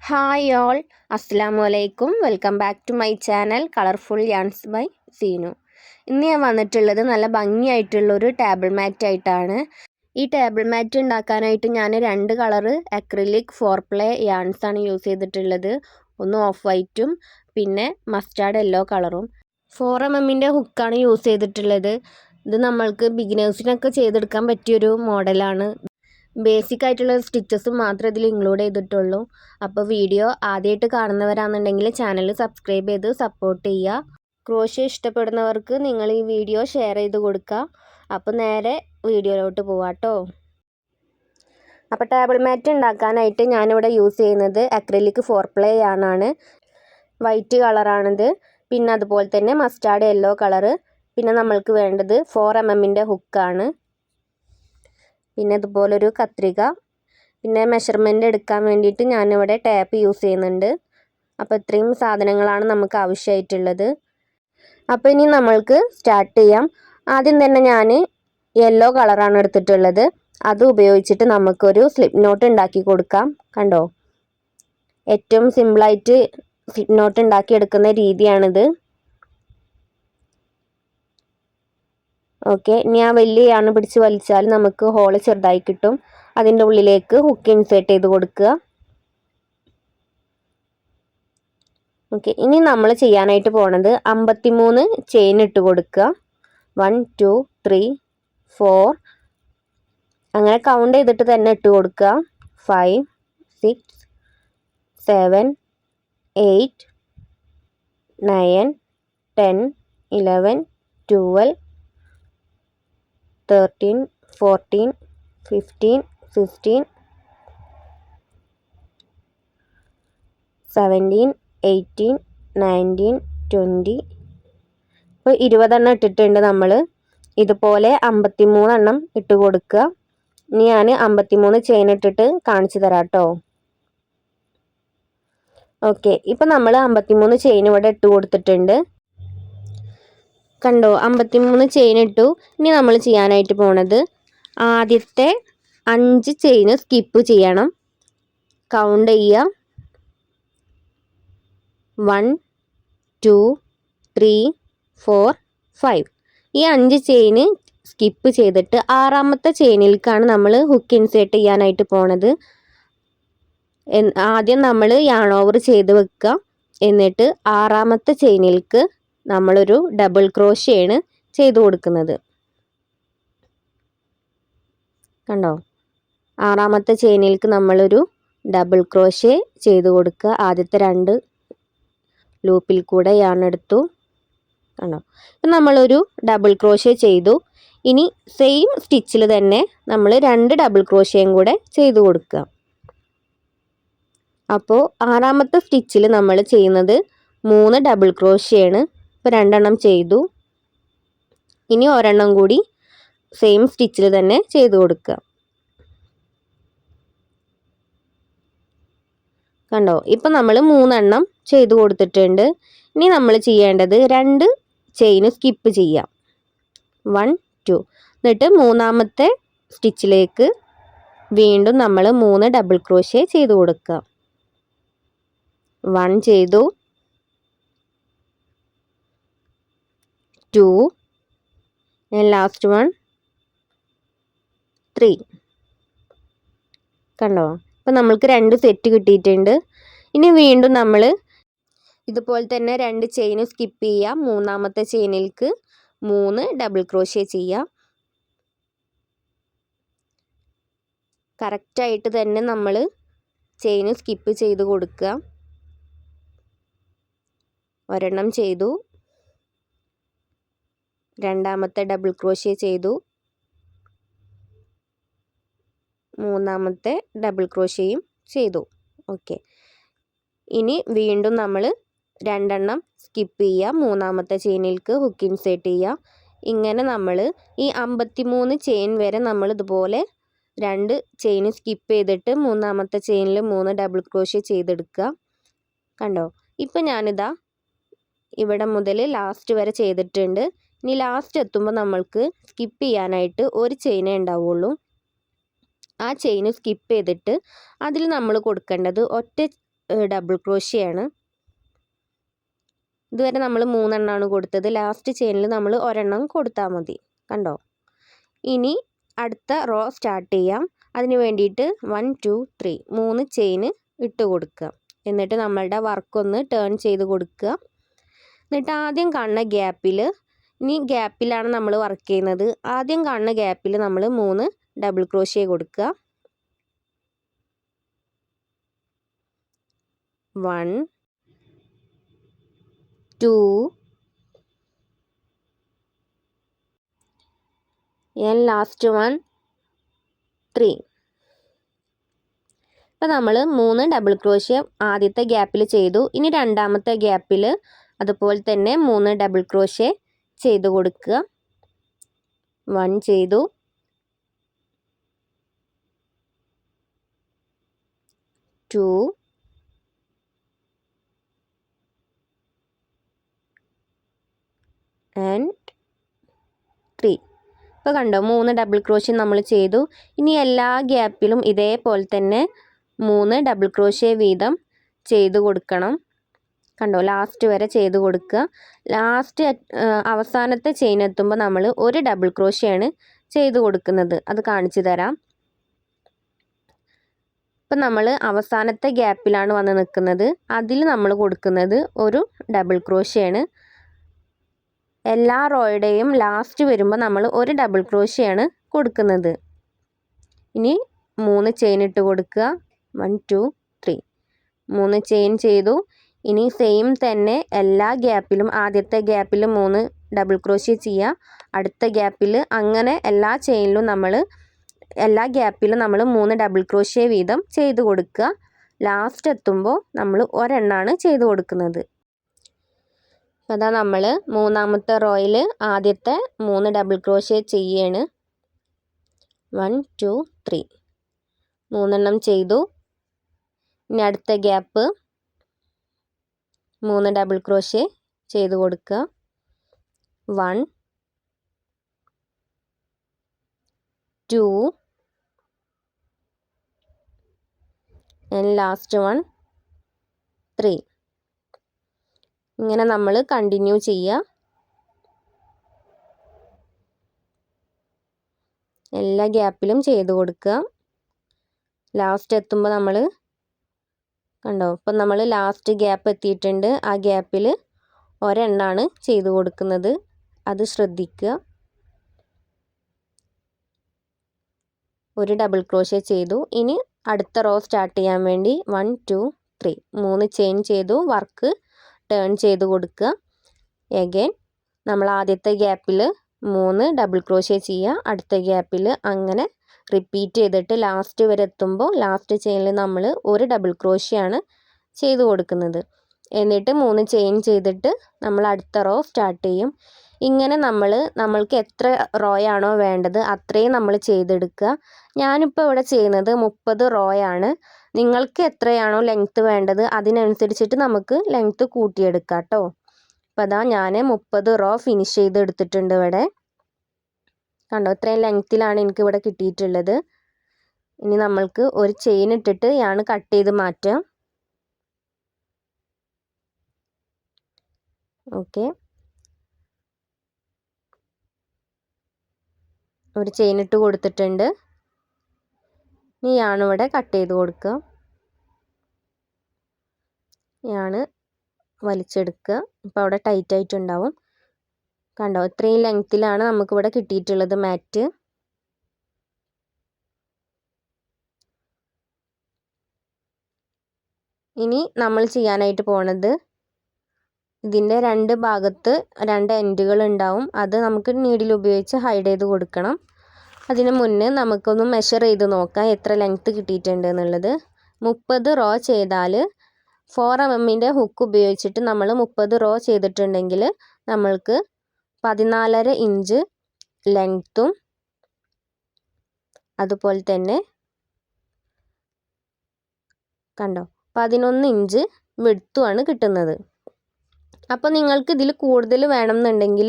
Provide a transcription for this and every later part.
Hi all അസ്സാം വലൈക്കും welcome back to my channel colourful yarns by Seenu ഇന്ന് ഞാൻ വന്നിട്ടുള്ളത് നല്ല ഭംഗിയായിട്ടുള്ളൊരു ടേബിൾ മാറ്റ് ആയിട്ടാണ്. ഈ ടേബിൾ മാറ്റ് ഉണ്ടാക്കാനായിട്ട് ഞാൻ രണ്ട് colour acrylic four play yarns ആണ് യൂസ് ചെയ്തിട്ടുള്ളത്. ഒന്ന് ഓഫ് വൈറ്റും പിന്നെ മസ്റ്റാർഡ് യെല്ലോ കളറും ഫോർ എം എമ്മിന്റെ ഹുക്കാണ് യൂസ് ചെയ്തിട്ടുള്ളത്. ഇത് നമ്മൾക്ക് ബിഗിനേഴ്സിനൊക്കെ ചെയ്തെടുക്കാൻ പറ്റിയൊരു മോഡലാണ് ബേസിക് ആയിട്ടുള്ള സ്റ്റിച്ചസ് മാത്രമേ ഇതിൽ ഇൻക്ലൂഡ് ചെയ്തിട്ടുള്ളൂ. അപ്പോൾ വീഡിയോ ആദ്യമായിട്ട് കാണുന്നവരാണെന്നുണ്ടെങ്കിൽ ചാനൽ സബ്സ്ക്രൈബ് ചെയ്ത് സപ്പോർട്ട് ചെയ്യുക. ക്രോഷ്യ ഇഷ്ടപ്പെടുന്നവർക്ക് നിങ്ങൾ ഈ വീഡിയോ ഷെയർ ചെയ്ത് കൊടുക്കുക. അപ്പോൾ നേരെ വീഡിയോയിലോട്ട് പോവാട്ടോ അപ്പോൾ ടേബിൾ മാറ്റ് ഉണ്ടാക്കാനായിട്ട് ഞാനിവിടെ യൂസ് ചെയ്യുന്നത് അക്രലിക് ഫോർ പ്ലേ ആണാണ് വൈറ്റ് കളറാണിത് പിന്നെ അതുപോലെ തന്നെ മസ്റ്റാർഡ് യെല്ലോ കളറ് പിന്നെ നമ്മൾക്ക് വേണ്ടത് ഫോർ എം എമ്മിന്റെ ഹുക്കാണ് പിന്നെ ഇതുപോലൊരു കത്രിക. പിന്നെ മെഷർമെന്റ് എടുക്കാൻ വേണ്ടിയിട്ട് ഞാനിവിടെ ടാപ്പ് യൂസ് ചെയ്യുന്നുണ്ട്. അപ്പോൾ ഇത്രയും സാധനങ്ങളാണ് നമുക്ക് ആവശ്യമായിട്ടുള്ളത്. അപ്പോൾ ഇനി നമ്മൾക്ക് സ്റ്റാർട്ട് ചെയ്യാം. ആദ്യം തന്നെ ഞാൻ യെല്ലോ കളറാണ് എടുത്തിട്ടുള്ളത്. അത് ഉപയോഗിച്ചിട്ട് നമുക്കൊരു സ്ലിപ്പ് നോട്ട് ഉണ്ടാക്കി കൊടുക്കാം. കണ്ടോ? ഏറ്റവും സിമ്പിളായിട്ട് സ്ലിപ്പ് നോട്ട് ഉണ്ടാക്കി എടുക്കുന്ന രീതിയാണിത്. ഓക്കെ ഇനി ആ വലിയ യാണ് പിടിച്ച് വലിച്ചാൽ നമുക്ക് ഹോൾ ചെറുതായി കിട്ടും. അതിന്റെ ഉള്ളിലേക്ക് ഹുക്ക് ഇൻസേർട്ട് ചെയ്ത് കൊടുക്കുക. ഓക്കെ ഇനി നമ്മൾ ചെയ്യാനായിട്ട് പോണത് അമ്പത്തിമൂന്ന് ചെയിൻ ഇട്ട് കൊടുക്കുക. വൺ ടു ത്രീ ഫോർ അങ്ങനെ കൗണ്ട് ചെയ്തിട്ട് തന്നെ ഇട്ട് കൊടുക്കുക. Five six seven eight nine ten eleven twelve thirteen fourteen fifteen sixteen seventeen eighteen nineteen twenty ഇപ്പോൾ ഇരുപതെണ്ണം ഇട്ടിട്ടുണ്ട് നമ്മൾ ഇതുപോലെ അമ്പത്തിമൂന്നെണ്ണം ഇട്ട് കൊടുക്കുക. ഇനി ഞാൻ അമ്പത്തിമൂന്ന് ചെയിൻ ഇട്ടിട്ട് കാണിച്ചു തരാം കേട്ടോ. ഓക്കെ ഇപ്പം നമ്മൾ അമ്പത്തിമൂന്ന് ചെയിൻ ഇവിടെ ഇട്ട് കൊടുത്തിട്ടുണ്ട്. കണ്ടോ അമ്പത്തിമൂന്ന് ചെയിൻ ഇട്ടു. ഇനി നമ്മൾ ചെയ്യാനായിട്ട് പോണത് ആദ്യത്തെ അഞ്ച് ചെയിന് സ്കിപ്പ് ചെയ്യണം. കൗണ്ട് ചെയ്യുക one two three four five ഈ അഞ്ച് ചെയിന് സ്കിപ്പ് ചെയ്തിട്ട് ആറാമത്തെ ചെയിനിലേക്കാണ് നമ്മൾ ഹുക്ക് ഇൻസേർട്ട് ചെയ്യാനായിട്ട് പോണത്. ആദ്യം നമ്മൾ യാണോവർ ചെയ്ത് വെക്കുക എന്നിട്ട് ആറാമത്തെ ചെയിനിലേക്ക് നമ്മളൊരു ഡബിൾ ക്രോഷ്യാണ് ചെയ്തു കൊടുക്കുന്നത്. കണ്ടോ? ആറാമത്തെ ചെയിനിലേക്ക് നമ്മളൊരു ഡബിൾ ക്രോഷ്യ ചെയ്ത് കൊടുക്കുക. ആദ്യത്തെ രണ്ട് ലൂപ്പിൽ കൂടെ യാണെടുത്തു കണ്ടോ? നമ്മളൊരു ഡബിൾ ക്രോഷ്യ ചെയ്തു. ഇനി സെയിം സ്റ്റിച്ചിൽ തന്നെ നമ്മൾ രണ്ട് ഡബിൾ ക്രോഷ്യയും കൂടെ ചെയ്തു കൊടുക്കുക. അപ്പോൾ ആറാമത്തെ സ്റ്റിച്ചിൽ നമ്മൾ ചെയ്യുന്നത് മൂന്ന് ഡബിൾ ക്രോഷ്യയാണ് ഇപ്പോൾ രണ്ടെണ്ണം ചെയ്തു. ഇനി ഒരെണ്ണം കൂടി സെയിം സ്റ്റിച്ചിൽ തന്നെ ചെയ്തു കൊടുക്കുക കണ്ടോ? ഇപ്പം നമ്മൾ മൂന്നെണ്ണം ചെയ്തു കൊടുത്തിട്ടുണ്ട്. ഇനി നമ്മൾ ചെയ്യേണ്ടത് രണ്ട് ചെയിൻ സ്കിപ്പ് ചെയ്യാം. വൺ ടു എന്നിട്ട് മൂന്നാമത്തെ സ്റ്റിച്ചിലേക്ക് വീണ്ടും നമ്മൾ മൂന്ന് ഡബിൾ ക്രോഷ്യ ചെയ്ത് കൊടുക്കുക വൺ ചെയ്തു. ടു ലാസ്റ്റ് വൺ ത്രീ കണ്ടോ? അപ്പം നമ്മൾക്ക് രണ്ട് സെറ്റ് കിട്ടിയിട്ടുണ്ട്. ഇനി വീണ്ടും നമ്മൾ ഇതുപോലെ തന്നെ രണ്ട് ചെയിൻ സ്കിപ്പ് ചെയ്യാം. മൂന്നാമത്തെ ചെയിനിലേക്ക് മൂന്ന് ഡബിൾ ക്രോഷ്യ ചെയ്യാം. കറക്റ്റായിട്ട് തന്നെ നമ്മൾ ചെയിൻ സ്കിപ്പ് ചെയ്ത് കൊടുക്കുക. ഒരെണ്ണം ചെയ്തു. രണ്ടാമത്തെ ഡബിൾ ക്രോഷ്യ ചെയ്തു. മൂന്നാമത്തെ ഡബിൾ ക്രോഷ്യയും ചെയ്തു. ഓക്കെ ഇനി വീണ്ടും നമ്മൾ രണ്ടെണ്ണം സ്കിപ്പ് ചെയ്യുക മൂന്നാമത്തെ ചെയിനിലേക്ക് ഹുക്ക് ഇൻസേർട്ട് ചെയ്യുക ഇങ്ങനെ നമ്മൾ ഈ അമ്പത്തിമൂന്ന് ചെയിൻ വരെ നമ്മൾ ഇതുപോലെ രണ്ട് ചെയിൻ സ്കിപ്പ് ചെയ്തിട്ട് മൂന്നാമത്തെ ചെയിനിൽ മൂന്ന് ഡബിൾ ക്രോഷ്യ ചെയ്തെടുക്കുക. കണ്ടോ? ഇപ്പം ഞാനിതാ ഇവിടെ മുതൽ ലാസ്റ്റ് വരെ ചെയ്തിട്ടുണ്ട്. ഇനി ലാസ്റ്റ് എത്തുമ്പോൾ നമ്മൾക്ക് സ്കിപ്പ് ചെയ്യാനായിട്ട് ഒരു ചെയിനേ ഉണ്ടാവുള്ളൂ. ആ ചെയിൻ സ്കിപ്പ് ചെയ്തിട്ട് അതിൽ നമ്മൾ കൊടുക്കേണ്ടത് ഒറ്റ ഡബിൾ ക്രോഷ്യയാണ് ഇതുവരെ നമ്മൾ മൂന്നെണ്ണമാണ് കൊടുത്തത്. ലാസ്റ്റ് ചെയിനിൽ നമ്മൾ ഒരെണ്ണം കൊടുത്താൽ മതി. കണ്ടോ? ഇനി അടുത്ത റോ സ്റ്റാർട്ട് ചെയ്യാം. അതിന് വേണ്ടിയിട്ട് വൺ ടു ത്രീ മൂന്ന് ചെയിന് ഇട്ട് കൊടുക്കുക. എന്നിട്ട് നമ്മളുടെ വർക്കൊന്ന് ടേൺ ചെയ്ത് കൊടുക്കുക. എന്നിട്ട് ആദ്യം കാണുന്ന ഗ്യാപ്പിൽ ഇനി ഗ്യാപ്പിലാണ് നമ്മൾ വർക്ക് ചെയ്യുന്നത്. ആദ്യം കാണുന്ന ഗ്യാപ്പിൽ നമ്മൾ മൂന്ന് ഡബിൾ ക്രോഷ്യ കൊടുക്കുക. One two and last one three ഇപ്പം നമ്മൾ മൂന്ന് ഡബിൾ ക്രോഷ്യ ആദ്യത്തെ ഗ്യാപ്പിൽ ചെയ്തു. ഇനി രണ്ടാമത്തെ ഗ്യാപ്പിൽ അതുപോലെ തന്നെ മൂന്ന് ഡബിൾ ക്രോഷ്യ ചെയ്ത് കൊടുക്കുക. വൺ ചെയ്തു. ടു. And three. ഇപ്പോൾ കണ്ടോ മൂന്ന് ഡബിൾ ക്രോഷ്യ നമ്മൾ ചെയ്തു. ഇനി എല്ലാ ഗ്യാപ്പിലും ഇതേപോലെ തന്നെ മൂന്ന് ഡബിൾ ക്രോഷ്യ വീതം ചെയ്ത് കൊടുക്കണം. കണ്ടോ ലാസ്റ്റ് വരെ ചെയ്ത് കൊടുക്കുക. ലാസ്റ്റ് അവസാനത്തെ ചെയിൻ എത്തുമ്പോൾ നമ്മൾ ഒരു ഡബിൾ ക്രോഷയാണ് ചെയ്ത് കൊടുക്കുന്നത്. അത് കാണിച്ചു തരാം. ഇപ്പം നമ്മൾ അവസാനത്തെ ഗ്യാപ്പിലാണ് വന്ന് നിൽക്കുന്നത്. അതിൽ നമ്മൾ കൊടുക്കുന്നത് ഒരു ഡബിൾ ക്രോഷയാണ് എല്ലാ റോയുടെയും ലാസ്റ്റ് വരുമ്പോൾ നമ്മൾ ഒരു ഡബിൾ ക്രോഷയാണ് കൊടുക്കുന്നത്. ഇനി മൂന്ന് ചെയിൻ ഇട്ട് കൊടുക്കുക. വൺ ടു ത്രീ മൂന്ന് ചെയിൻ ചെയ്തു. ഇനി സെയിം തന്നെ എല്ലാ ഗ്യാപ്പിലും ആദ്യത്തെ ഗ്യാപ്പിൽ മൂന്ന് ഡബിൾ ക്രോഷ്യ ചെയ്യുക അടുത്ത ഗ്യാപ്പിൽ അങ്ങനെ എല്ലാ ചെയിനിലും നമ്മൾ എല്ലാ ഗ്യാപ്പിലും നമ്മൾ മൂന്ന് ഡബിൾ ക്രോഷ്യ വീതം ചെയ്ത് കൊടുക്കുക. ലാസ്റ്റ് എത്തുമ്പോൾ നമ്മൾ ഒരെണ്ണമാണ് ചെയ്ത് കൊടുക്കുന്നത്. അതാ നമ്മൾ മൂന്നാമത്തെ റോയിൽ ആദ്യത്തെ മൂന്ന് ഡബിൾ ക്രോഷ്യ ചെയ്യാണ്. വൺ ടു ത്രീ മൂന്നെണ്ണം ചെയ്തു. ഇനി അടുത്ത ഗ്യാപ്പ് മൂന്ന് ഡബിൾ ക്രോഷ്യ ചെയ്ത് കൊടുക്കുക one two and last one three ഇങ്ങനെ നമ്മൾ കണ്ടിന്യൂ ചെയ്യുക എല്ലാ ഗ്യാപ്പിലും ചെയ്ത് കൊടുക്കുക ലാസ്റ്റ് എത്തുമ്പോൾ നമ്മൾ കണ്ടോ? ഇപ്പം നമ്മൾ ലാസ്റ്റ് ഗ്യാപ്പ് എത്തിയിട്ടുണ്ട്. ആ ഗ്യാപ്പിൽ ഒരെണ്ണാണ് ചെയ്തു കൊടുക്കുന്നത്. അത് ശ്രദ്ധിക്കുക. ഒരു ഡബിൾ ക്രോഷ്യ ചെയ്തു. ഇനി അടുത്ത റോ സ്റ്റാർട്ട് ചെയ്യാൻ വേണ്ടി വൺ ടു ത്രീ മൂന്ന് ചെയിൻ ചെയ്തു. വർക്ക് ടേൺ ചെയ്ത് കൊടുക്കുക. എഗെയിൻ നമ്മൾ ആദ്യത്തെ ഗ്യാപ്പിൽ മൂന്ന് ഡബിൾ ക്രോഷ്യ ചെയ്യുക. അടുത്ത ഗ്യാപ്പിൽ അങ്ങനെ റിപ്പീറ്റ് ചെയ്തിട്ട് ലാസ്റ്റ് വരെ എത്തുമ്പോൾ ലാസ്റ്റ് ചെയിനിൽ നമ്മൾ ഒരു ഡബിൾ ക്രോഷ്യാണ് ചെയ്തു കൊടുക്കുന്നത്. എന്നിട്ട് മൂന്ന് ചെയിൻ ചെയ്തിട്ട് നമ്മൾ അടുത്ത റോ സ്റ്റാർട്ട് ചെയ്യും. ഇങ്ങനെ നമ്മൾ നമ്മൾക്ക് എത്ര റോയാണോ വേണ്ടത് അത്രയും നമ്മൾ ചെയ്തെടുക്കുക. ഞാനിപ്പോൾ ഇവിടെ ചെയ്യുന്നത് മുപ്പത് റോയാണ് നിങ്ങൾക്ക് എത്രയാണോ ലെങ്ത്ത് വേണ്ടത് അതിനനുസരിച്ചിട്ട് നമുക്ക് ലെങ്ത്ത് കൂട്ടിയെടുക്കാം കേട്ടോ. അപ്പോൾ അതാ ഞാൻ മുപ്പത് റോ ഫിനിഷ് ചെയ്തെടുത്തിട്ടുണ്ട് ഇവിടെ. കണ്ടോ ഇത്രയും ലെങ്ത്തിലാണ് എനിക്ക് ഇവിടെ കിട്ടിയിട്ടുള്ളത്. ഇനി നമ്മൾക്ക് ഒരു ചെയിൻ ഇട്ടിട്ട് ഇയാണ് കട്ട് ചെയ്ത് മാറ്റാം. ഓക്കെ ഒരു ചെയിൻ ഇട്ട് കൊടുത്തിട്ടുണ്ട്. ഇനി ഇയാണ് ഇവിടെ കട്ട് ചെയ്ത് കൊടുക്കുക. ഇയാണ് വലിച്ചെടുക്കുക. ഇപ്പോൾ അവിടെ ടൈറ്റ് ആയിട്ടുണ്ടാവും. കണ്ടോ? ഇത്രയും ലെങ്ത്തിലാണ് നമുക്കിവിടെ കിട്ടിയിട്ടുള്ളത് മാറ്റ് ഇനി നമ്മൾ ചെയ്യാനായിട്ട് പോണത് ഇതിന്റെ രണ്ട് ഭാഗത്ത് രണ്ട് എൻഡുകൾ ഉണ്ടാവും. അത് നമുക്ക് നീഡിൽ ഉപയോഗിച്ച് ഹൈഡ് ചെയ്ത് കൊടുക്കണം. അതിന് മുന്നേ നമുക്കൊന്ന് മെഷർ ചെയ്ത് നോക്കാം എത്ര ലെങ്ത്ത് കിട്ടിയിട്ടുണ്ട് എന്നുള്ളത്. മുപ്പത് റോ ചെയ്താൽ ഫോർ എം എമ്മിന്റെ ഹുക്ക് ഉപയോഗിച്ചിട്ട് നമ്മൾ മുപ്പത് റോ ചെയ്തിട്ടുണ്ടെങ്കിൽ നമ്മൾക്ക് പതിനാലര ഇഞ്ച് ലെങ്ത്തും അതുപോലെ തന്നെ കണ്ടോ? പതിനൊന്ന് ഇഞ്ച് വിടുത്തുമാണ് കിട്ടുന്നത്. അപ്പോൾ നിങ്ങൾക്ക് ഇതിൽ കൂടുതൽ വേണമെന്നുണ്ടെങ്കിൽ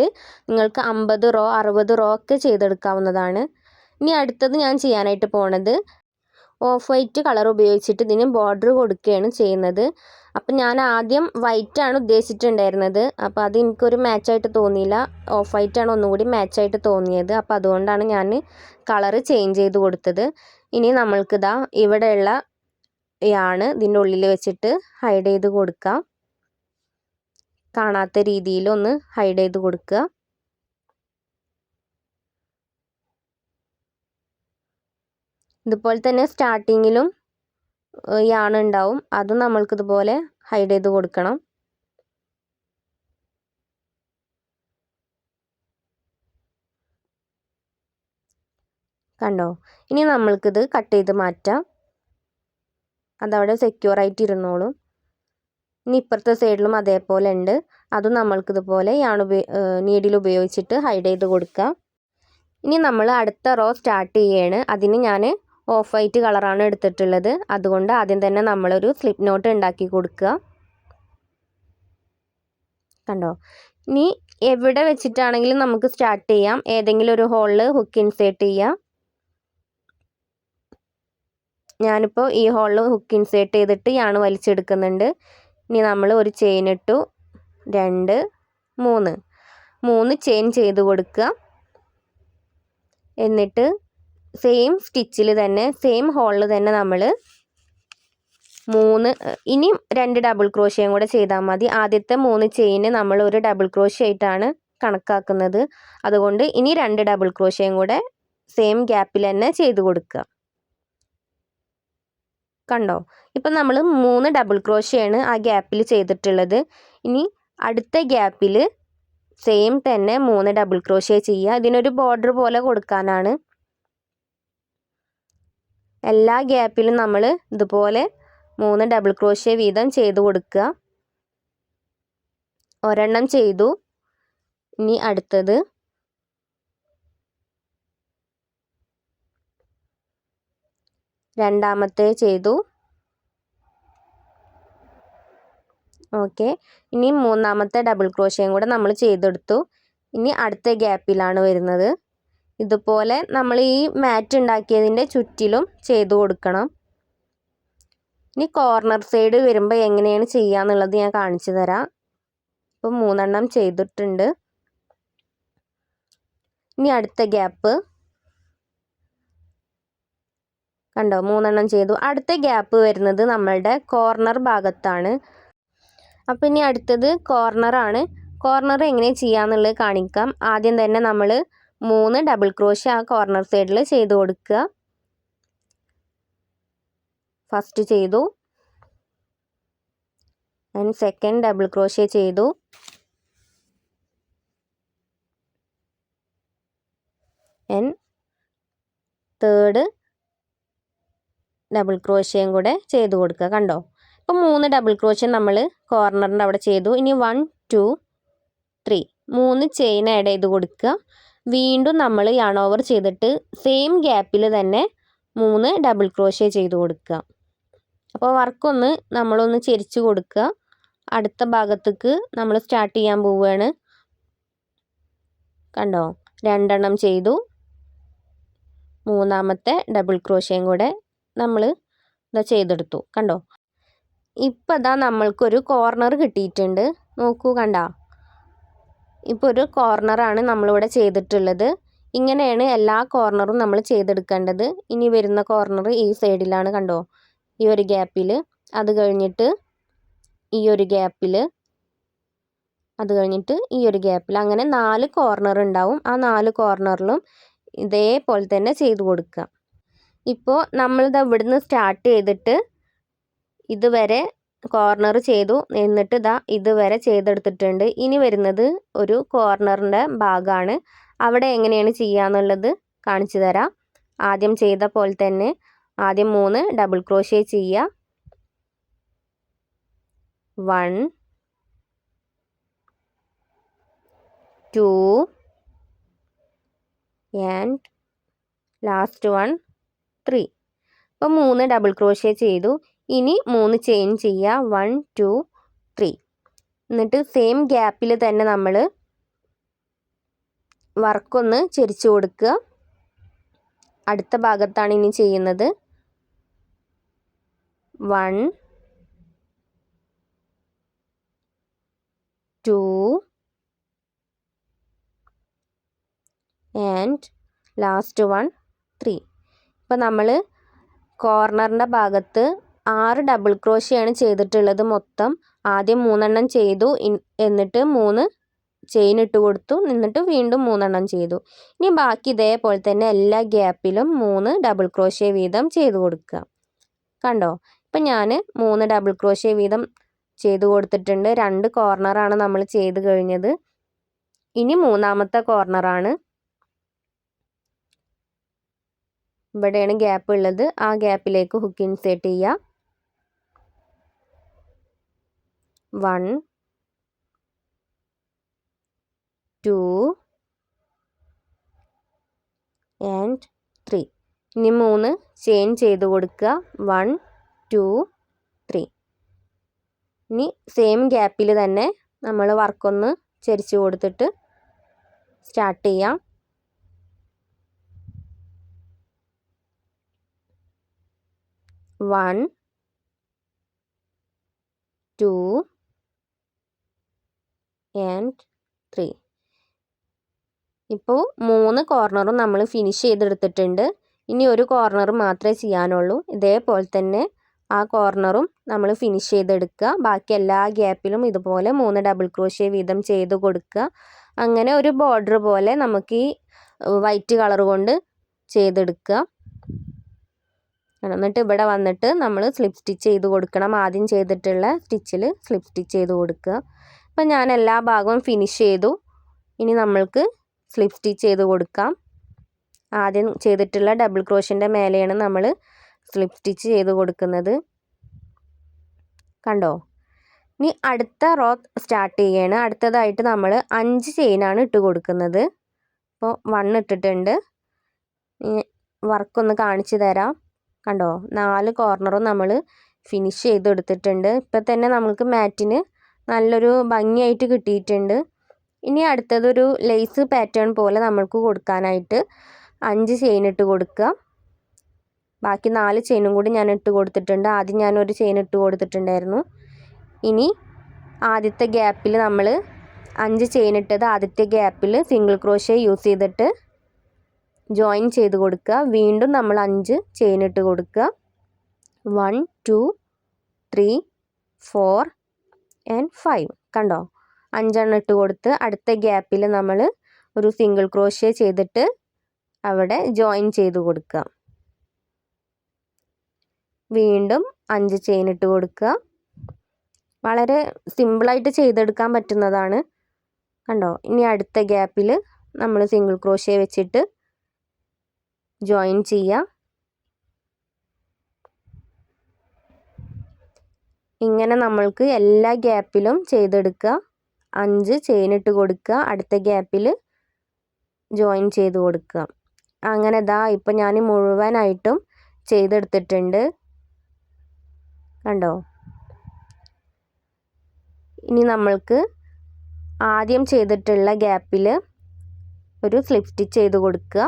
നിങ്ങൾക്ക് അമ്പത് റോ അറുപത് റോ ഒക്കെ ചെയ്തെടുക്കാവുന്നതാണ്. ഇനി അടുത്തത് ഞാൻ ചെയ്യാനായിട്ട് പോണത്. ഓഫ് വൈറ്റ് കളർ ഉപയോഗിച്ചിട്ട് ഇതിന് ബോർഡർ കൊടുക്കുകയാണ് ചെയ്യുന്നത്. അപ്പം ഞാൻ ആദ്യം വൈറ്റ് ആണ് ഉദ്ദേശിച്ചിട്ടുണ്ടായിരുന്നത്. അപ്പോൾ അത് എനിക്കൊരു മാച്ചായിട്ട് തോന്നിയില്ല. ഓഫ് വൈറ്റ് ആണ് ഒന്നുകൂടി മാച്ചായിട്ട് തോന്നിയത്. അപ്പോൾ അതുകൊണ്ടാണ് ഞാൻ കളറ് ചേഞ്ച് ചെയ്ത് കൊടുത്തത്. ഇനി നമ്മൾക്കിതാ ഇവിടെയുള്ള യാണ് ഇതിന്റെ ഉള്ളിൽ വെച്ചിട്ട് ഹൈഡ് ചെയ്ത് കൊടുക്കാം. കാണാത്ത രീതിയിൽ ഒന്ന് ഹൈഡ് ചെയ്ത് കൊടുക്കുക ഇതുപോലെ തന്നെ സ്റ്റാർട്ടിങ്ങിലും യാണ് ഉണ്ടാവും നമ്മൾക്ക് ഇതുപോലെ ഹൈഡ് ചെയ്ത് കൊടുക്കണം. കണ്ടോ? ഇനി നമ്മൾക്കിത് കട്ട് ചെയ്ത് മാറ്റാം. അതവിടെ സെക്യൂർ ആയിട്ട് ഇരുന്നോളും. ഇനി ഇപ്പുറത്തെ സൈഡിലും അതേപോലെ ഉണ്ട്. അതും നമ്മൾക്കിതുപോലെ യാണ് ഉപയോ നീഡിൽ ഉപയോഗിച്ചിട്ട് ഹൈഡ് ചെയ്ത് കൊടുക്കാം. ഇനി നമ്മൾ അടുത്ത റോ സ്റ്റാർട്ട് ചെയ്യാണ്. അതിന് ഞാൻ ഓഫ് വൈറ്റ് കളറാണ് എടുത്തിട്ടുള്ളത്. അതുകൊണ്ട് ആദ്യം തന്നെ നമ്മളൊരു സ്ലിപ്പ് നോട്ട് ഉണ്ടാക്കി കൊടുക്കുക. കണ്ടോ? ഇനി എവിടെ വെച്ചിട്ടാണെങ്കിലും നമുക്ക് സ്റ്റാർട്ട് ചെയ്യാം. ഏതെങ്കിലും ഒരു ഹോളിൽ ഹുക്ക് ഇൻസേർട്ട് ചെയ്യാം. ഞാനിപ്പോൾ ഈ ഹോളിൽ ഹുക്ക് ഇൻസേർട്ട് ചെയ്തിട്ട് യാണ് വലിച്ചെടുക്കുന്നുണ്ട്. ഇനി നമ്മൾ ഒരു ചെയിൻ ഇട്ടു. രണ്ട് മൂന്ന്. മൂന്ന് ചെയിൻ ചെയ്ത് കൊടുക്കുക. എന്നിട്ട് സെയിം സ്റ്റിച്ചിൽ തന്നെ സെയിം ഹോളിൽ തന്നെ നമ്മൾ മൂന്ന് ഇനി രണ്ട് ഡബിൾ ക്രോഷ്യയും കൂടെ ചെയ്താൽ മതി. ആദ്യത്തെ മൂന്ന് ചെയിന് നമ്മൾ ഒരു ഡബിൾ ക്രോഷ്യ ആയിട്ടാണ് കണക്കാക്കുന്നത്. അതുകൊണ്ട് ഇനി രണ്ട് ഡബിൾ ക്രോഷ്യയും കൂടെ സെയിം ഗ്യാപ്പിൽ തന്നെ ചെയ്ത് കൊടുക്കുക. കണ്ടോ? ഇപ്പം നമ്മൾ മൂന്ന് ഡബിൾ ക്രോഷ്യയാണ് ആ ഗ്യാപ്പിൽ ചെയ്തിട്ടുള്ളത്. ഇനി അടുത്ത ഗ്യാപ്പിൽ സെയിം തന്നെ മൂന്ന് ഡബിൾ ക്രോഷ്യ ചെയ്യുക. ഇതിനൊരു ബോർഡർ പോലെ കൊടുക്കാനാണ് എല്ലാ ഗ്യാപ്പിലും നമ്മൾ ഇതുപോലെ മൂന്ന് ഡബിൾ ക്രോഷ്യ വീതം ചെയ്ത് കൊടുക്കുക. ഒരെണ്ണം ചെയ്തു. ഇനി അടുത്തത്. രണ്ടാമത്തെ ചെയ്തു. ഓക്കെ. ഇനി മൂന്നാമത്തെ ഡബിൾ ക്രോഷ്യയും കൂടെ നമ്മൾ ചെയ്തെടുത്തു. ഇനി അടുത്ത ഗ്യാപ്പിലാണ് വരുന്നത്. ഇതുപോലെ നമ്മൾ ഈ മാറ്റ് ഉണ്ടാക്കിയതിന്റെ ചുറ്റിലും ചെയ്തു കൊടുക്കണം. ഇനി കോർണർ സൈഡ് വരുമ്പോൾ എങ്ങനെയാണ് ചെയ്യുക എന്നുള്ളത് ഞാൻ കാണിച്ചു തരാം. ഇപ്പം മൂന്നെണ്ണം ചെയ്തിട്ടുണ്ട്. ഇനി അടുത്ത ഗ്യാപ്പ് കണ്ടോ? മൂന്നെണ്ണം ചെയ്തു. അടുത്ത ഗ്യാപ്പ് വരുന്നത് നമ്മളുടെ കോർണർ ഭാഗത്താണ്. അപ്പോൾ ഇനി അടുത്തത് കോർണറാണ് കോർണർ എങ്ങനെ ചെയ്യാന്നുള്ളത് കാണിക്കാം. ആദ്യം തന്നെ നമ്മൾ മൂന്ന് ഡബിൾ ക്രോഷ്യ ആ കോർണർ സൈഡിൽ ചെയ്ത് കൊടുക്കുക. ഫസ്റ്റ് ചെയ്തു. ആൻഡ് സെക്കൻഡ് ഡബിൾ ക്രോഷ്യ ചെയ്തു. ആൻഡ് തേർഡ് ഡബിൾ ക്രോഷ്യയും കൂടെ ചെയ്ത് കൊടുക്കുക. കണ്ടോ? ഇപ്പം മൂന്ന് ഡബിൾ ക്രോഷ്യ നമ്മൾ കോർണറിന്റെ അവിടെ ചെയ്തു. ഇനി വൺ ടു ത്രീ മൂന്ന് ചെയിൻ ആഡ് ചെയ്ത് കൊടുക്കുക. വീണ്ടും നമ്മൾ യാൺ ഓവർ ചെയ്തിട്ട് സെയിം ഗ്യാപ്പിൽ തന്നെ മൂന്ന് ഡബിൾ ക്രോഷ്യ ചെയ്ത് കൊടുക്കുക. അപ്പോൾ വർക്കൊന്ന് നമ്മളൊന്ന് ചെരിച്ച് കൊടുക്കുക. അടുത്ത ഭാഗത്തേക്ക് നമ്മൾ സ്റ്റാർട്ട് ചെയ്യാൻ പോവുകയാണ്. കണ്ടോ? രണ്ടെണ്ണം ചെയ്തു. മൂന്നാമത്തെ ഡബിൾ ക്രോഷ്യയും കൂടെ നമ്മൾ ഇതാ ചെയ്തെടുത്തു. കണ്ടോ? ഇപ്പം ഇതാ നമ്മൾക്കൊരു കോർണർ കിട്ടിയിട്ടുണ്ട്. നോക്കൂ കണ്ട. ഇപ്പോൾ ഒരു കോർണറാണ് നമ്മളിവിടെ ചെയ്തിട്ടുള്ളത്. ഇങ്ങനെയാണ് എല്ലാ കോർണറും നമ്മൾ ചെയ്തെടുക്കേണ്ടത്. ഇനി വരുന്ന കോർണർ ഈ സൈഡിലാണ് കണ്ടോ? ഈ ഒരു ഗ്യാപ്പിൽ അത് കഴിഞ്ഞിട്ട് ഈ ഒരു ഗ്യാപ്പിൽ അത് കഴിഞ്ഞിട്ട് ഈ ഒരു ഗ്യാപ്പിൽ അങ്ങനെ നാല് കോർണർ ഉണ്ടാവും. ആ നാല് കോർണറിലും ഇതേപോലെ തന്നെ ചെയ്ത് കൊടുക്കുക. ഇപ്പോൾ നമ്മളിത് ഇവിടുന്ന് സ്റ്റാർട്ട് ചെയ്തിട്ട് ഇതുവരെ കോർണർ ചെയ്തു. എന്നിട്ട് ഇതാ ഇതുവരെ ചെയ്തെടുത്തിട്ടുണ്ട്. ഇനി വരുന്നത് ഒരു കോർണറിന്റെ ഭാഗമാണ് അവിടെ എങ്ങനെയാണ് ചെയ്യാന്നുള്ളത് കാണിച്ചു തരാം. ആദ്യം ചെയ്ത പോലെ തന്നെ ആദ്യം മൂന്ന് ഡബിൾ ക്രോഷ്യ ചെയ്യുക. One two and last one three അപ്പോൾ മൂന്ന് ഡബിൾ ക്രോഷ്യ ചെയ്തു. ഇനി മൂന്ന് ചെയിൻ ചെയ്യുക വൺ ടു ത്രീ എന്നിട്ട് സെയിം ഗ്യാപ്പിൽ തന്നെ നമ്മൾ വർക്കൊന്ന് ചെരിച്ചു കൊടുക്കുക. അടുത്ത ഭാഗത്താണ് ഇനി ചെയ്യുന്നത്. One two and last one three ഇപ്പം നമ്മൾ കോർണറിന്റെ ഭാഗത്ത് ആറ് ഡബിൾ ക്രോഷിയാണ് ചെയ്തിട്ടുള്ളത് മൊത്തം. ആദ്യം മൂന്നെണ്ണം ചെയ്തു. എന്നിട്ട് മൂന്ന് ചെയിൻ ഇട്ട് കൊടുത്തു. എന്നിട്ട് വീണ്ടും മൂന്നെണ്ണം ചെയ്തു. ഇനി ബാക്കി ഇതേപോലെ തന്നെ എല്ലാ ഗ്യാപ്പിലും മൂന്ന് ഡബിൾ ക്രോഷ്യ വീതം ചെയ്ത് കൊടുക്കുക. കണ്ടോ? ഇപ്പം ഞാൻ മൂന്ന് ഡബിൾ ക്രോഷ്യ വീതം ചെയ്ത് കൊടുത്തിട്ടുണ്ട്. രണ്ട് കോർണറാണ് നമ്മൾ ചെയ്ത് കഴിഞ്ഞത്. ഇനി മൂന്നാമത്തെ കോർണറാണ് ഇവിടെയാണ് ഗ്യാപ്പ് ഉള്ളത്. ആ ഗ്യാപ്പിലേക്ക് ഹുക്ക് ഇൻസേർട്ട് ചെയ്യുക. One two and three. ഇനി മൂന്ന് ചെയിൻ ചെയ്ത് കൊടുക്കുക. One two three. ഇനി സെയിം ഗ്യാപ്പിൽ തന്നെ നമ്മൾ വർക്കൊന്ന് ചരിച്ച് കൊടുത്തിട്ട് സ്റ്റാർട്ട് ചെയ്യാം. വൺ ടു ആൻഡ് ത്രീ ഇപ്പോൾ മൂന്ന് കോർണറും നമ്മൾ ഫിനിഷ് ചെയ്തെടുത്തിട്ടുണ്ട്. ഇനി ഒരു കോർണർ മാത്രമേ ചെയ്യാനുള്ളൂ. ഇതേപോലെ തന്നെ ആ കോർണറും നമ്മൾ ഫിനിഷ് ചെയ്തെടുക്കുക. ബാക്കി എല്ലാ ഗ്യാപ്പിലും ഇതുപോലെ മൂന്ന് ഡബിൾ ക്രോഷ്യ വീതം ചെയ്ത് കൊടുക്കുക. അങ്ങനെ ഒരു ബോർഡർ പോലെ നമുക്ക് ഈ വൈറ്റ് കളർ കൊണ്ട് ചെയ്തെടുക്കുക. എന്നിട്ട് ഇവിടെ വന്നിട്ട് നമ്മൾ സ്ലിപ്പ് സ്റ്റിച്ച് ചെയ്ത് കൊടുക്കണം. ആദ്യം ചെയ്തിട്ടുള്ള സ്റ്റിച്ചിൽ സ്ലിപ്പ് സ്റ്റിച്ച് ചെയ്ത് കൊടുക്കുക. അപ്പം ഞാൻ എല്ലാ ഭാഗവും ഫിനിഷ് ചെയ്തു. ഇനി നമ്മൾക്ക് സ്ലിപ്പ് സ്റ്റിച്ച് ചെയ്ത് കൊടുക്കാം. ആദ്യം ചെയ്തിട്ടുള്ള ഡബിൾ ക്രോഷിന്റെ മേലെയാണ് നമ്മൾ സ്ലിപ്പ് സ്റ്റിച്ച് ചെയ്ത് കൊടുക്കുന്നത്. കണ്ടോ? ഇനി അടുത്ത റോ സ്റ്റാർട്ട് ചെയ്യാണ്. അടുത്തതായിട്ട് നമ്മൾ അഞ്ച് ചെയിനാണ് ഇട്ട് കൊടുക്കുന്നത്. അപ്പോൾ വൺ ഇട്ടിട്ടുണ്ട്. വർക്കൊന്ന് കാണിച്ചു തരാം. കണ്ടോ? നാല് കോർണറും നമ്മൾ ഫിനിഷ് ചെയ്തെടുത്തിട്ടുണ്ട് ഇപ്പം തന്നെ നമുക്ക് മാറ്റിന് നല്ലൊരു ഭംഗിയായിട്ട് കിട്ടിയിട്ടുണ്ട്. ഇനി അടുത്തതൊരു ലെയ്സ് പാറ്റേൺ പോലെ നമ്മൾക്ക് കൊടുക്കാനായിട്ട് അഞ്ച് ചെയിൻ ഇട്ട് കൊടുക്കുക. ബാക്കി നാല് ചെയിനും കൂടി ഞാൻ ഇട്ട് കൊടുത്തിട്ടുണ്ട്. ആദ്യം ഞാൻ ഒരു ചെയിൻ ഇട്ട് കൊടുത്തിട്ടുണ്ടായിരുന്നു. ഇനി ആദ്യത്തെ ഗ്യാപ്പിൽ നമ്മൾ അഞ്ച് ചെയിൻ ഇട്ടത് ആദ്യത്തെ ഗ്യാപ്പിൽ സിംഗിൾ ക്രോഷേ യൂസ് ചെയ്തിട്ട് ജോയിൻ ചെയ്ത് കൊടുക്കുക. വീണ്ടും നമ്മൾ അഞ്ച് ചെയിൻ ഇട്ട് കൊടുക്കുക. One two three four and five കണ്ടോ? അഞ്ചെണ്ണം ഇട്ട് കൊടുത്ത് അടുത്ത ഗ്യാപ്പിൽ നമ്മൾ ഒരു സിംഗിൾ ക്രോഷ്യ ചെയ്തിട്ട് അവിടെ ജോയിൻ ചെയ്ത് കൊടുക്കുക. വീണ്ടും അഞ്ച് ചെയിൻ ഇട്ട് കൊടുക്കുക. വളരെ സിമ്പിളായിട്ട് ചെയ്തെടുക്കാൻ പറ്റുന്നതാണ്. കണ്ടോ? ഇനി അടുത്ത ഗ്യാപ്പിൽ നമ്മൾ സിംഗിൾ ക്രോഷ്യ വെച്ചിട്ട് ജോയിൻ ചെയ്യുക. ഇങ്ങനെ നമ്മൾക്ക് എല്ലാ ഗ്യാപ്പിലും ചെയ്തെടുക്കുക. അഞ്ച് ചെയിൻ ഇട്ട് കൊടുക്കുക. അടുത്ത ഗ്യാപ്പിൽ ജോയിൻ ചെയ്ത് കൊടുക്കുക. അങ്ങനെ ഇതാ ഇപ്പം ഞാൻ മുഴുവനായിട്ടും ചെയ്തെടുത്തിട്ടുണ്ട്. കണ്ടോ? ഇനി നമ്മൾക്ക് ആദ്യം ചെയ്തിട്ടുള്ള ഗ്യാപ്പിൽ ഒരു സ്ലിപ്പ് സ്റ്റിച്ച് ചെയ്ത് കൊടുക്കുക.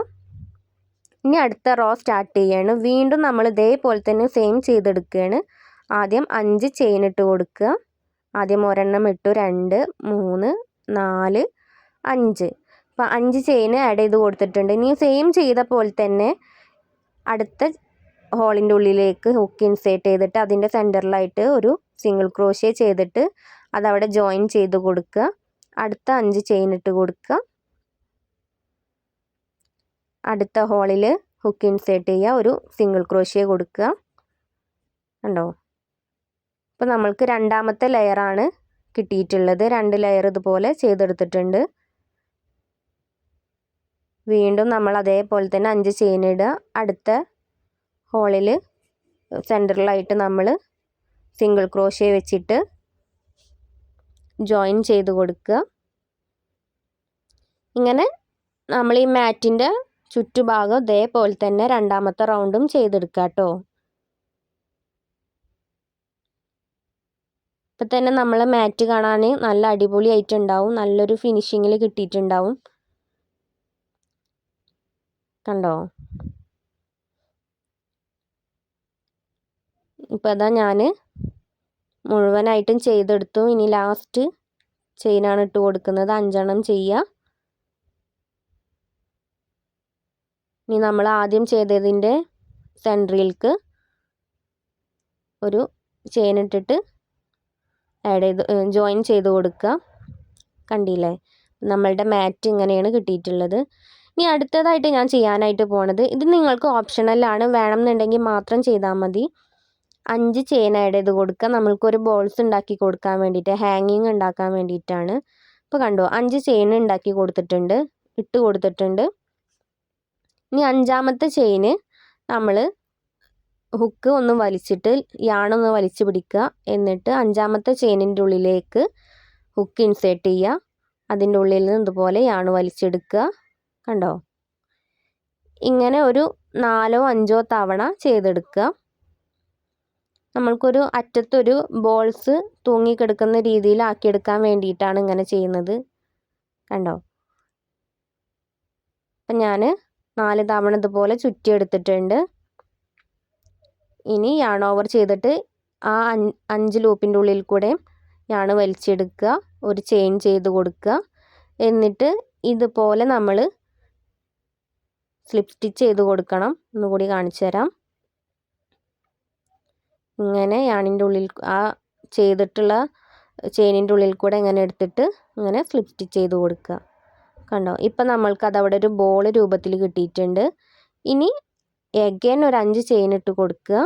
ഇനി അടുത്ത റോ സ്റ്റാർട്ട് ചെയ്യാണ്. വീണ്ടും നമ്മൾ ഇതേപോലെ തന്നെ സെയിം ചെയ്തെടുക്കുകയാണ്. ആദ്യം അഞ്ച് ചെയിൻ ഇട്ട് കൊടുക്കുക. ആദ്യം ഒരെണ്ണം ഇട്ടു. രണ്ട് മൂന്ന് നാല് അഞ്ച്. അപ്പോൾ അഞ്ച് ചെയിൻ ആഡ് ചെയ്ത് കൊടുത്തിട്ടുണ്ട്. ഇനി സെയിം ചെയ്ത പോലെ തന്നെ അടുത്ത ഹോളിന്റെ ഉള്ളിലേക്ക് ഹുക്ക് ഇൻസേർട്ട് ചെയ്തിട്ട് അതിന്റെ സെന്ററിലായിട്ട് ഒരു സിംഗിൾ ക്രോഷ്യ ചെയ്തിട്ട് അതവിടെ ജോയിൻ ചെയ്ത് കൊടുക്കുക. അടുത്ത അഞ്ച് ചെയിൻ ഇട്ട് കൊടുക്കുക. അടുത്ത ഹോളിൽ ഹുക്ക് ഇൻസേർട്ട് ചെയ്യുക. ഒരു സിംഗിൾ ക്രോഷ്യ കൊടുക്കുക. കണ്ടോ? അപ്പോൾ നമ്മൾക്ക് രണ്ടാമത്തെ ലെയറാണ് കിട്ടിയിട്ടുള്ളത്. രണ്ട് ലെയർ ഇതുപോലെ ചെയ്തെടുത്തിട്ടുണ്ട്. വീണ്ടും നമ്മൾ അതേപോലെ തന്നെ അഞ്ച് ചെയിൻ ഇടുക. അടുത്ത ഹോളിൽ സെന്ററിലായിട്ട് നമ്മൾ സിംഗിൾ ക്രോഷ്യ വെച്ചിട്ട് ജോയിൻ ചെയ്ത് കൊടുക്കുക. ഇങ്ങനെ നമ്മൾ ഈ മാറ്റിന്റെ ചുറ്റുഭാഗം ഇതേപോലെ തന്നെ രണ്ടാമത്തെ റൗണ്ടും ചെയ്തെടുക്കുക കേട്ടോ. ഇപ്പം തന്നെ നമ്മൾ മാറ്റ് കാണാൻ നല്ല അടിപൊളി അടിപൊളിയായിട്ടുണ്ടാവും. നല്ലൊരു ഫിനിഷിങ്ങിൽ കിട്ടിയിട്ടുണ്ടാവും. കണ്ടോ? ഇപ്പം അതാ ഞാൻ മുഴുവനായിട്ടും ചെയ്തെടുത്തു. ഇനി ലാസ്റ്റ് ചെയിനാണ് ഇട്ട് കൊടുക്കുന്നത്. അഞ്ചെണ്ണം ചെയ്യുക ഇനി നമ്മൾ ആദ്യം ചെയ്തതിന്റെ സെൻട്രിയിൽക്ക് ഒരു ചെയിൻ ഇട്ടിട്ട് ആഡ് ചെയ്ത് ജോയിൻ ചെയ്ത് കൊടുക്കുക. കണ്ടില്ലേ? നമ്മളുടെ മാറ്റ് ഇങ്ങനെയാണ് കിട്ടിയിട്ടുള്ളത്. ഇനി അടുത്തതായിട്ട് ഞാൻ ചെയ്യാനായിട്ട് പോണത് ഇത് നിങ്ങൾക്ക് ഓപ്ഷണലാണ് വേണമെന്നുണ്ടെങ്കിൽ മാത്രം ചെയ്താൽ മതി. അഞ്ച് ചെയിൻ ആഡ് ചെയ്ത് കൊടുക്കുക. നമ്മൾക്കൊരു ബോൾസ് ഉണ്ടാക്കി കൊടുക്കാൻ വേണ്ടിയിട്ട് ഹാങ്ങിങ് ഉണ്ടാക്കാൻ വേണ്ടിയിട്ടാണ്. ഇപ്പോൾ കണ്ടോ അഞ്ച് ചെയിൻ ഉണ്ടാക്കി കൊടുത്തിട്ടുണ്ട് ഇട്ട് കൊടുത്തിട്ടുണ്ട്. ഇനി അഞ്ചാമത്തെ ചെയിന് നമ്മൾ ഹുക്ക് ഒന്ന് വലിച്ചിട്ട് യാണൊന്ന് വലിച്ചു പിടിക്കുക. എന്നിട്ട് അഞ്ചാമത്തെ ചെയിനിന്റെ ഉള്ളിലേക്ക് ഹുക്ക് ഇൻസേർട്ട് ചെയ്യുക. അതിന്റെ ഉള്ളിൽ നിന്ന് ഇതുപോലെ യാണ് വലിച്ചെടുക്കുക. കണ്ടോ? ഇങ്ങനെ ഒരു നാലോ അഞ്ചോ തവണ ചെയ്തെടുക്കുക. നമ്മൾക്കൊരു അറ്റത്തൊരു ബോൾസ് തൂങ്ങിക്കിടക്കുന്ന രീതിയിൽ ആക്കിയെടുക്കാൻ വേണ്ടിയിട്ടാണ് ഇങ്ങനെ ചെയ്യുന്നത്. കണ്ടോ? അപ്പം ഞാൻ നാല് തവണ ഇതുപോലെ ചുറ്റിയെടുത്തിട്ടുണ്ട്. ഇനി യാൺ ഓവർ ചെയ്തിട്ട് ആ അഞ്ച് ലൂപ്പിന്റെ ഉള്ളിൽ കൂടെ യാൺ വലിച്ചെടുക്കുക. ഒരു ചെയിൻ ചെയ്ത് കൊടുക്കുക. എന്നിട്ട് ഇതുപോലെ നമ്മൾ സ്ലിപ്പ് സ്റ്റിച്ച് ചെയ്ത് കൊടുക്കണം. ഒന്നുകൂടി കാണിച്ചു തരാം. ഇങ്ങനെ യാണിന്റെ ഉള്ളിൽ ആ ചെയ്തിട്ടുള്ള ചെയിനിന്റെ ഉള്ളിൽ കൂടെ ഇങ്ങനെ എടുത്തിട്ട് ഇങ്ങനെ സ്ലിപ്പ് സ്റ്റിച്ച് ചെയ്ത് കൊടുക്കുക. കണ്ടോ? ഇപ്പം നമ്മൾക്ക് അതവിടെ ഒരു ബോൾ രൂപത്തിൽ കിട്ടിയിട്ടുണ്ട്. ഇനി എഗൈൻ ഒരു അഞ്ച് ചെയിൻ ഇട്ട് കൊടുക്കുക.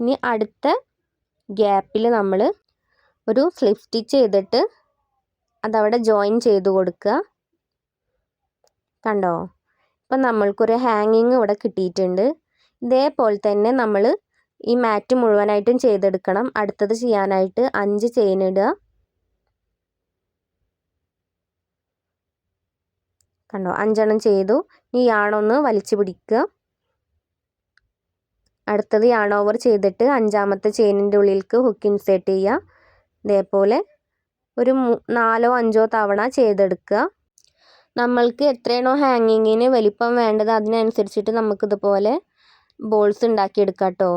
ഇനി അടുത്ത ഗ്യാപ്പിൽ നമ്മൾ ഒരു സ്ലിപ്പ് സ്റ്റിച്ച് ചെയ്തിട്ട് അതവിടെ ജോയിൻ ചെയ്ത് കൊടുക്കുക. കണ്ടോ? ഇപ്പം നമ്മൾക്കൊരു ഹാങ്ങിങ് ഇവിടെ കിട്ടിയിട്ടുണ്ട്. ഇതേപോലെ തന്നെ നമ്മൾ ഈ മാറ്റ് മുഴുവനായിട്ടും ചെയ്തെടുക്കണം. അടുത്തത് ചെയ്യാനായിട്ട് അഞ്ച് ചെയിൻ ഇടുക. കണ്ടോ? അഞ്ചെണ്ണം ചെയ്തു. ഈ യാണൊന്ന് വലിച്ചു പിടിക്കുക. അടുത്തത് യാൺ ഓവർ ചെയ്തിട്ട് അഞ്ചാമത്തെ ചെയിനിന്റെ ഉള്ളിലേക്ക് ഹുക്ക് ഇൻസേർട്ട് ചെയ്യുക. ഇതേപോലെ ഒരു നാലോ അഞ്ചോ തവണ ചെയ്തെടുക്കുക. നമ്മൾക്ക് എത്രയാണോ ഹാങ്ങിങ്ങിന് വലിപ്പം വേണ്ടത് അതിനനുസരിച്ചിട്ട് നമുക്കിതുപോലെ ബോൾസ് ഉണ്ടാക്കിയെടുക്കാം കേട്ടോ.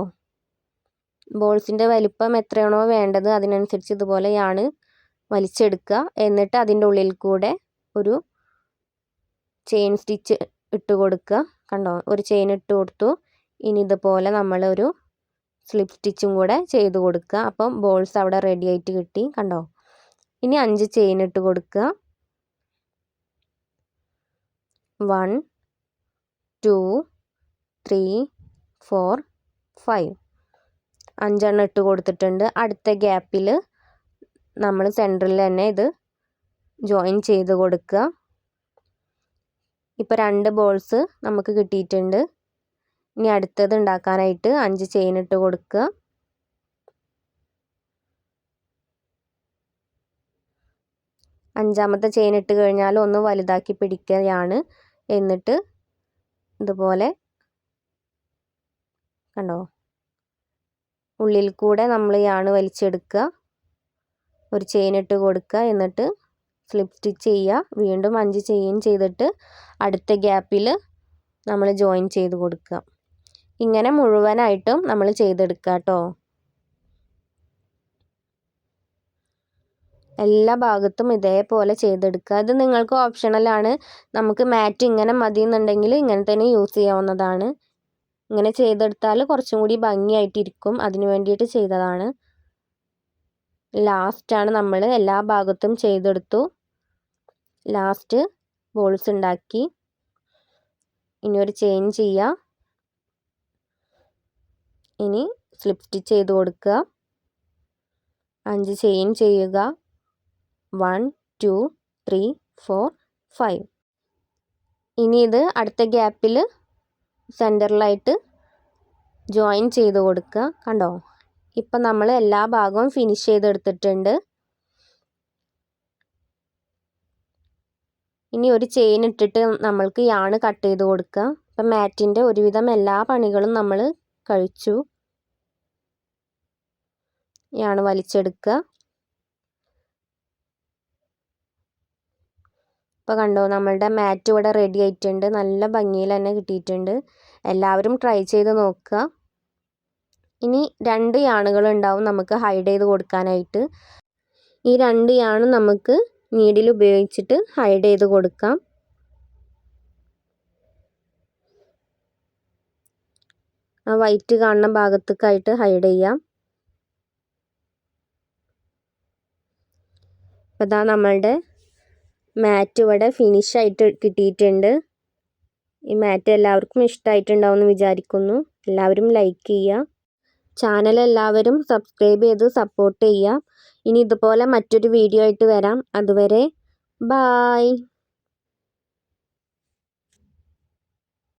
ബോൾസിന്റെ വലിപ്പം എത്രയാണോ വേണ്ടത് അതിനനുസരിച്ച് ഇതുപോലെയാണ് വലിച്ചെടുക്കുക. എന്നിട്ട് അതിന്റെ ഉള്ളിൽ കൂടെ ഒരു ചെയിൻ സ്റ്റിച്ച് ഇട്ട് കൊടുക്കുക. കണ്ടോ? ഒരു ചെയിൻ ഇട്ട് കൊടുത്തു. ഇനി ഇതുപോലെ നമ്മളൊരു സ്ലിപ്പ് സ്റ്റിച്ചും കൂടെ ചെയ്ത് കൊടുക്കുക. അപ്പം ബോൾസ് അവിടെ റെഡി ആയിട്ട് കിട്ടി. കണ്ടോ? ഇനി അഞ്ച് ചെയിൻ ഇട്ട് കൊടുക്കുക. One two three four five അഞ്ചെണ്ണം ഇട്ട് കൊടുത്തിട്ടുണ്ട്. അടുത്ത ഗ്യാപ്പിൽ നമ്മൾ സെന്ററിൽ തന്നെ ഇത് ജോയിൻ ചെയ്ത് കൊടുക്കുക. ഇപ്പോൾ രണ്ട് ബോൾസ് നമുക്ക് കിട്ടിയിട്ടുണ്ട്. ഇനി അടുത്തത് ഉണ്ടാക്കാനായിട്ട് അഞ്ച് ചെയിൻ ഇട്ട് കൊടുക്കുക. അഞ്ചാമത്തെ ചെയിൻ ഇട്ട് കഴിഞ്ഞാൽ ഒന്ന് വലുതാക്കി പിടിക്കുകയാണ്. എന്നിട്ട് ഇതുപോലെ കണ്ടോ? ഉള്ളിൽ കൂടെ നമ്മൾ യാണ് വലിച്ചെടുക്കുക. ഒരു ചെയിൻ ഇട്ട് കൊടുക്കുക. എന്നിട്ട് സ്ലിപ്പ് സ്റ്റിച്ച് ചെയ്യുക വീണ്ടും അഞ്ച് ചെയിൻ ചെയ്തിട്ട് അടുത്ത ഗ്യാപ്പിൽ നമ്മൾ ജോയിൻ ചെയ്ത് കൊടുക്കുക ഇങ്ങനെ മുഴുവനായിട്ടും നമ്മൾ ചെയ്തെടുക്കുക കേട്ടോ എല്ലാ ഭാഗത്തും ഇതേപോലെ ചെയ്തെടുക്കുക ഇത് നിങ്ങൾക്ക് ഓപ്ഷണലാണ് നമുക്ക് മാറ്റ് ഇങ്ങനെ മതി എന്നുണ്ടെങ്കിൽ ഇങ്ങനെ തന്നെ യൂസ് ചെയ്യാവുന്നതാണ്. ഇങ്ങനെ ചെയ്തെടുത്താൽ കുറച്ചും കൂടി ഭംഗിയായിട്ടിരിക്കും. അതിന് വേണ്ടിയിട്ട് ചെയ്തതാണ്. ലാസ്റ്റാണ് നമ്മൾ എല്ലാ ഭാഗത്തും ചെയ്തെടുത്തു. ലാസ്റ്റ് ബോൾസ് ഉണ്ടാക്കി. ഇനി ഒരു ചെയിൻ ചെയ്യുക ഇനി സ്ലിപ്പ് സ്റ്റിച്ച് ചെയ്ത് കൊടുക്കുക. അഞ്ച് ചെയിൻ ചെയ്യുക. One two three four five ഇനി ഇത് അടുത്ത ഗ്യാപ്പിൽ സെന്ററിലായിട്ട് ജോയിൻ ചെയ്ത് കൊടുക്കുക. കണ്ടോ? ഇപ്പം നമ്മൾ എല്ലാ ഭാഗവും ഫിനിഷ് ചെയ്തെടുത്തിട്ടുണ്ട്. ഇനി ഒരു ചെയിൻ ഇട്ടിട്ട് നമ്മൾക്ക് യാണ് കട്ട് ചെയ്ത് കൊടുക്കുക. ഇപ്പം മാറ്റിന്റെ ഒരുവിധം എല്ലാ പണികളും നമ്മൾ കഴിച്ചു. യാണ് വലിച്ചെടുക്കുക. ഇപ്പോൾ കണ്ടോ നമ്മളുടെ മാറ്റ് ഇവിടെ റെഡി ആയിട്ടുണ്ട്. നല്ല ഭംഗിയിൽ തന്നെ കിട്ടിയിട്ടുണ്ട്. എല്ലാവരും ട്രൈ ചെയ്ത് നോക്കുക. ഇനി രണ്ട് യാണുകളുണ്ടാവും നമുക്ക് ഹൈഡ് ചെയ്ത് കൊടുക്കാനായിട്ട്. ഈ രണ്ട് യാണ് നമുക്ക് നീഡിൽ ഉപയോഗിച്ചിട്ട് ഹൈഡ് ചെയ്ത് കൊടുക്കാം. ആ വൈറ്റ് കാണുന്ന ഭാഗത്തേക്കായിട്ട് ഹൈഡ് ചെയ്യാം. അപ്പോൾ ഇതാ നമ്മളുടെ മാറ്റ് ഇവിടെ ഫിനിഷ് ആയിട്ട് കിട്ടിയിട്ടുണ്ട്. ഈ മാറ്റ് എല്ലാവർക്കും ഇഷ്ടമായിട്ടുണ്ടാവും എന്ന് വിചാരിക്കുന്നു. എല്ലാവരും ലൈക്ക് ചെയ്യുക. ചാനൽ എല്ലാവരും സബ്സ്ക്രൈബ് ചെയ്ത് സപ്പോർട്ട് ചെയ്യുക. ഇനി ഇതുപോലെ മറ്റൊരു വീഡിയോ ആയിട്ട് വരാം. അതുവരെ ബായ്